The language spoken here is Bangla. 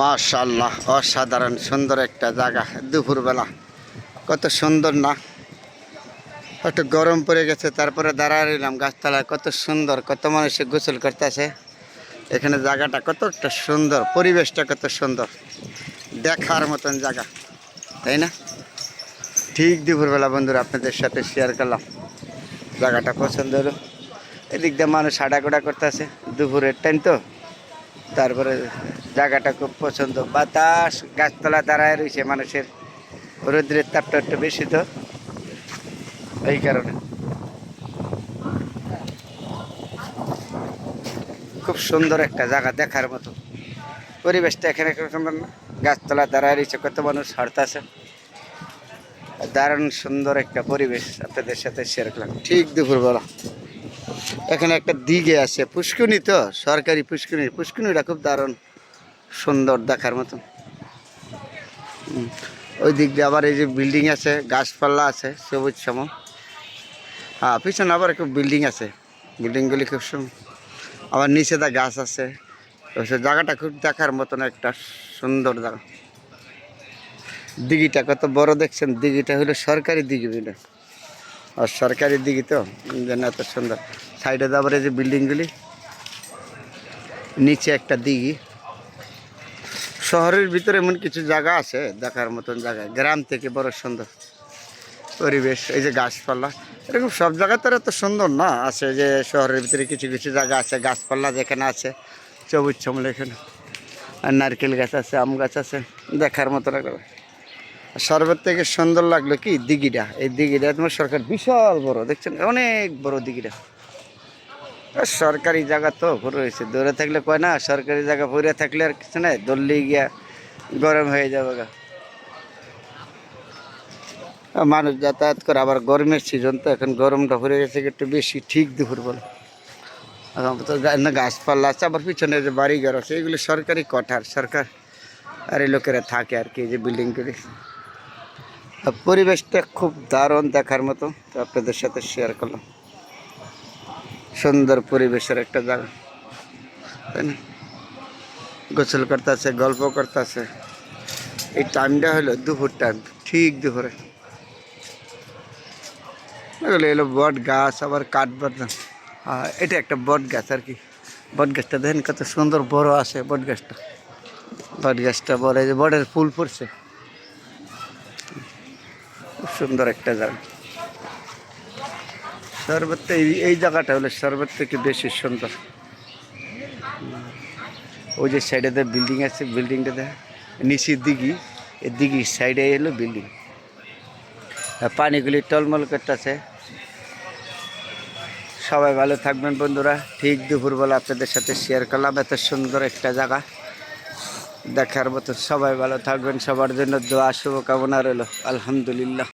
মাশাল্লাহ, অসাধারণ, সুন্দর একটা জায়গা দুপুরবেলা। কত সুন্দর না? একটু গরম পড়ে গেছে, তারপরে দাঁড়ায় রইলাম গাছতলায়। কত সুন্দর, কত মানুষে গোসল করতেছে। এখানে জায়গাটা কতটা সুন্দর, পরিবেশটা কত সুন্দর। দেখার মতন জায়গা, তাই না? ঠিক দুপুরবেলা বন্ধুরা, আপনাদের সাথে শেয়ার করলাম। জায়গাটা পছন্দ হলো। এদিক দিয়ে মানুষ হাঁটাকোটা করতেছে, দুপুরের টাইম তো। তারপরে জায়গাটা খুব পছন্দ। বাতাস, গাছতলা দাঁড়ায় রয়েছে মানুষের। রোদ্রের তাপটা একটু বেশি তো। এই কারণে। খুব সুন্দর একটা জায়গা দেখার মতো। পরিবেশটা এখানে সুন্দর না? গাছতলা দাঁড়ায় রয়েছে, কত মানুষ হাঁটতেছে দারুণ সুন্দর একটা পরিবেশ আপনাদের সাথে শেয়ার করলাম। ঠিক দুপুরবেলা। এখানে একটা দিঘে আছে, পুষ্কুনি তো, সরকারি পুষ্কুনি। পুষ্কুনিটা খুব দারুণ। সুন্দর দেখার মতন। ওই দিক দিয়ে আবার এই যে বিল্ডিং আছে, গাছপালা আছে, সবুজ সম। হ্যাঁ পিছনে আবার খুব বিল্ডিং আছে। বিল্ডিংগুলি খুব সুন্দর আবার নিচে দা গাছ আছে। সে জায়গাটা খুব দেখার মতন একটা সুন্দর জায়গা। দিঘিটা কত বড় দেখছেন? দিঘিটা হলো সরকারি দিঘি বুঝলেন? আর সরকারি দিঘি তো? জন্য এত সুন্দর। সাইডে আবার এই যে বিল্ডিংগুলি নিচে একটা দিঘি। শহরের ভিতরে এমন কিছু জায়গা আছে, দেখার মতন জায়গা। গ্রাম থেকে বড় সুন্দর পরিবেশ, এই যে গাছপালা। এরকম সব জায়গা তো এত সুন্দর না। আছে যে শহরের ভিতরে কিছু কিছু জায়গা আছে, গাছপালা যেখানে আছে, সবুজ ছমল এখানে। আর নারকেল গাছ আছে, আম গাছ আছে, দেখার মতো লাগবে সর্বত থেকে সুন্দর লাগল কি? দিঘিটা। এই দিঘিটা তোমার সরকার বিশাল বড়, দেখছেন? অনেক বড় দিঘিটা। সরকারি জায়গা তো পুরো রয়েছে। দূরে থাকলে কয় না, সরকারি জায়গা পড়ে থাকলে আর কিছু নাই, দললি গিয়া গরম হয়ে যাবে গা। মানুষ যাতায়াত করে, আবার গরমের সিজন তো, এখন গরমটা পড়ে গেছে একটু বেশি ঠিক দুপুর বলে। তো গাছপালা আছে, আবার পিছনে যে বাড়ি ঘর আছে, এগুলো সরকারি কঠার, সরকার আর এই লোকেরা থাকে আর কি যে বিল্ডিংগুলি পরিবেশটা খুব দারুণ দেখার মতো, তো আপনাদের সাথে শেয়ার করলাম। সুন্দর পরিবেশের একটা জায়গা। তাই না? গোসল করতেছে, গল্প করতেছে। এই টাইমটা হলো দুপুর টাইম, ঠিক দুপুরে। এলো বট গাছ, আবার কাঠ বট এটা একটা বট গাছ আর কি। বট গাছটা দেখেন কত সুন্দর বড় আছে বট গাছটা। বট গাছটা বড় যে বটের ফুল পড়ছে খুব সুন্দর একটা জায়গা। সর্বত্র এই এই জায়গাটা হলো সর্বত থেকে বেশি সুন্দর। ওই যে সাইডে বিল্ডিং আছে বিল্ডিংটা বিল্ডিংটাতে নিচের দিঘি এই দিঘির সাইডে এলো বিল্ডিং পানিগুলি টলমল করতেছে। সবাই ভালো থাকবেন বন্ধুরা। ঠিক দুপুরবেলা আপনাদের সাথে শেয়ার করলাম। এত সুন্দর একটা জায়গা। দেখার মতো সবাই ভালো থাকবেন। সবার জন্য দোয়া, শুভকামনা রইল। আলহামদুলিল্লাহ।